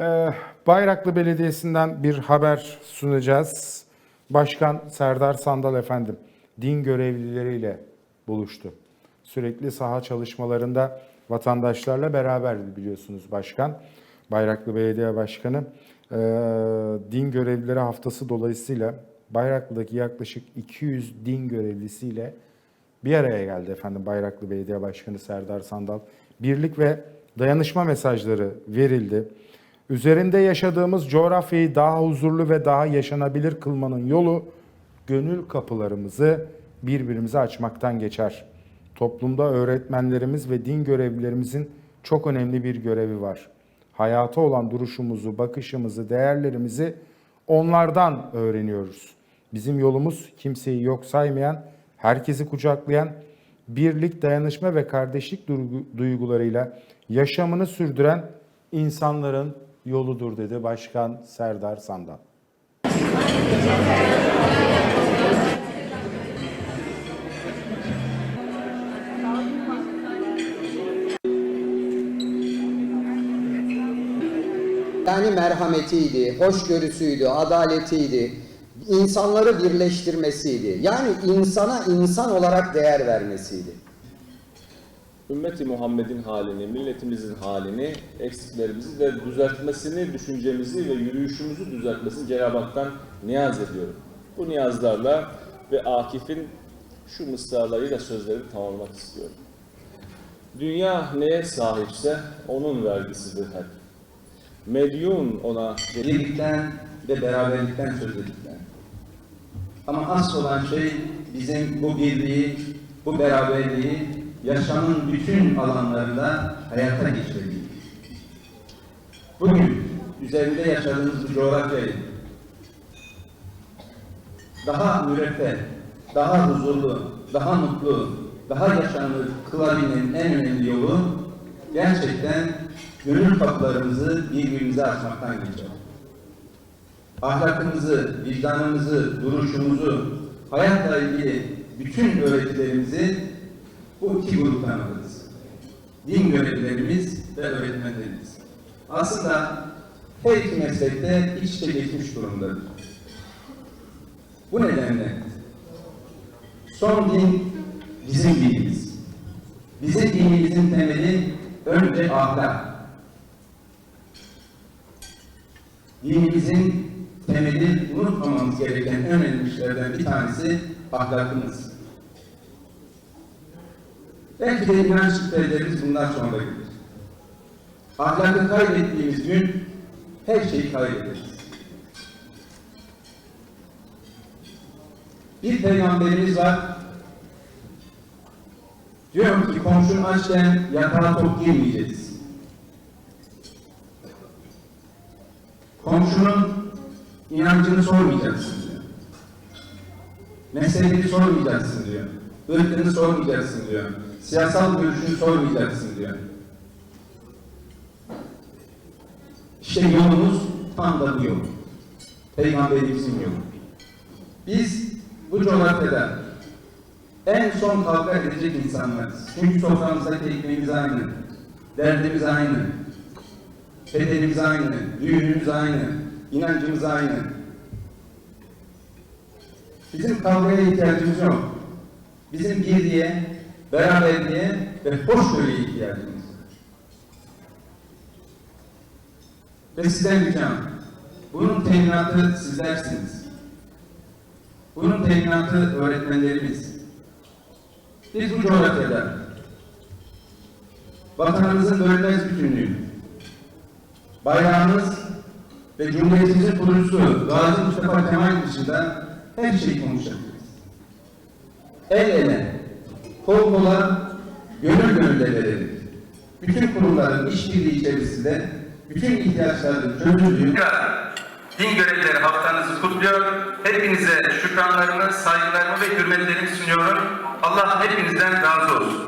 Ee, Bayraklı Belediyesi'nden bir haber sunacağız. Başkan Serdar Sandal efendim din görevlileriyle buluştu. Sürekli saha çalışmalarında vatandaşlarla beraber biliyorsunuz başkan. Bayraklı Belediye Başkanı Ee, din görevlileri haftası dolayısıyla Bayraklı'daki yaklaşık 200 din görevlisiyle bir araya geldi efendim Bayraklı Belediye Başkanı Serdar Sandal. Birlik ve dayanışma mesajları verildi. Üzerinde yaşadığımız coğrafyayı daha huzurlu ve daha yaşanabilir kılmanın yolu gönül kapılarımızı birbirimize açmaktan geçer. Toplumda öğretmenlerimiz ve din görevlilerimizin çok önemli bir görevi var. Hayata olan duruşumuzu, bakışımızı, değerlerimizi onlardan öğreniyoruz. Bizim yolumuz kimseyi yok saymayan, herkesi kucaklayan, birlik, dayanışma ve kardeşlik duygu- duygularıyla yaşamını sürdüren insanların yoludur dedi Başkan Serdar Sandal. Yani merhametiydi, hoşgörüsüydü, adaletiydi, insanları birleştirmesiydi. Yani insana insan olarak değer vermesiydi. Ümmeti Muhammed'in halini, milletimizin halini, eksiklerimizi de düzeltmesini, düşüncemizi ve yürüyüşümüzü düzeltmesini Cenab-ı Hak'tan niyaz ediyorum. Bu niyazlarla ve Akif'in şu mısralarıyla sözlerini tamamlamak istiyorum. Dünya neye sahipse onun vergisidir hep. Medyun ona birlikten ve beraberlikten söz ettiler. Ama asıl olan şey bizim bu birliği, bu beraberliği yaşamın bütün alanlarında hayata geçirmek. Bugün üzerinde yaşadığımız bu coğrafyayı daha müreffeh, daha huzurlu, daha mutlu, daha yaşanır kılabilmenin en önemli yolu gerçekten gönül kapılarımızı birbirimize açmaktan geçer. Ahlakımızı, vicdanımızı, duruşumuzu, hayatla ilgili bütün öğretilerimizi bu iki gruptan alırız. Din görevlilerimiz ve öğretmenlerimiz. Aslında her iki meslekte iç içe geçmiş durumdadır. Bu nedenle son din bizim dinimiz. Bizim dinimizin temeli önce ahlak. Dinimizin temeli unutmamamız gereken en önemli işlerden bir tanesi ahlakımız. Belki de inanç şüphelerimiz bundan sonra gelir. Ahlakı kaybettiğimiz gün her şeyi kaybederiz. Bir peygamberimiz var. Diyor ki komşun açken yatağa tok girmeyeceğiz. Komşunun inancını sormayacaksın diyor. Mezhebini sormayacaksın diyor. Irkını sormayacaksın diyor. Siyasal görüşünü sormayacaksın diyor. İşte yolumuz tam da bu yol. Peygamberimizin yolu. Biz bu coğrafyada en son kavga edecek insanlarız. Çünkü soframızdaki ekmeğimiz aynı. Derdimiz aynı. Bedenimiz aynı. Düğünümüz aynı. inancımız aynı. Bizim kavgaya ihtiyacımız yok. Bizim birliğe, beraberliğe ve hoşgörüye ihtiyacımız var. Ve sizden ricam, bunun teminatı sizlersiniz. Bunun teminatı öğretmenlerimiz. Biz bu coğrafyada vatanımızın bölünmez bütünlüğü, bayrağımız ve Cumhuriyetimizin kurucusu Gazi Mustafa Kemal dışında her şeyi konuşabiliriz. El ele, kol kola, gönül gönüle verelim. Bütün kurumların işbirliği içerisinde bütün ihtiyaçların çözüldüğü Din görevlileri haftanızı kutluyor. Hepinize şükranlarımı, saygılarımı ve hürmetlerimi sunuyorum. Allah hepinizden razı olsun.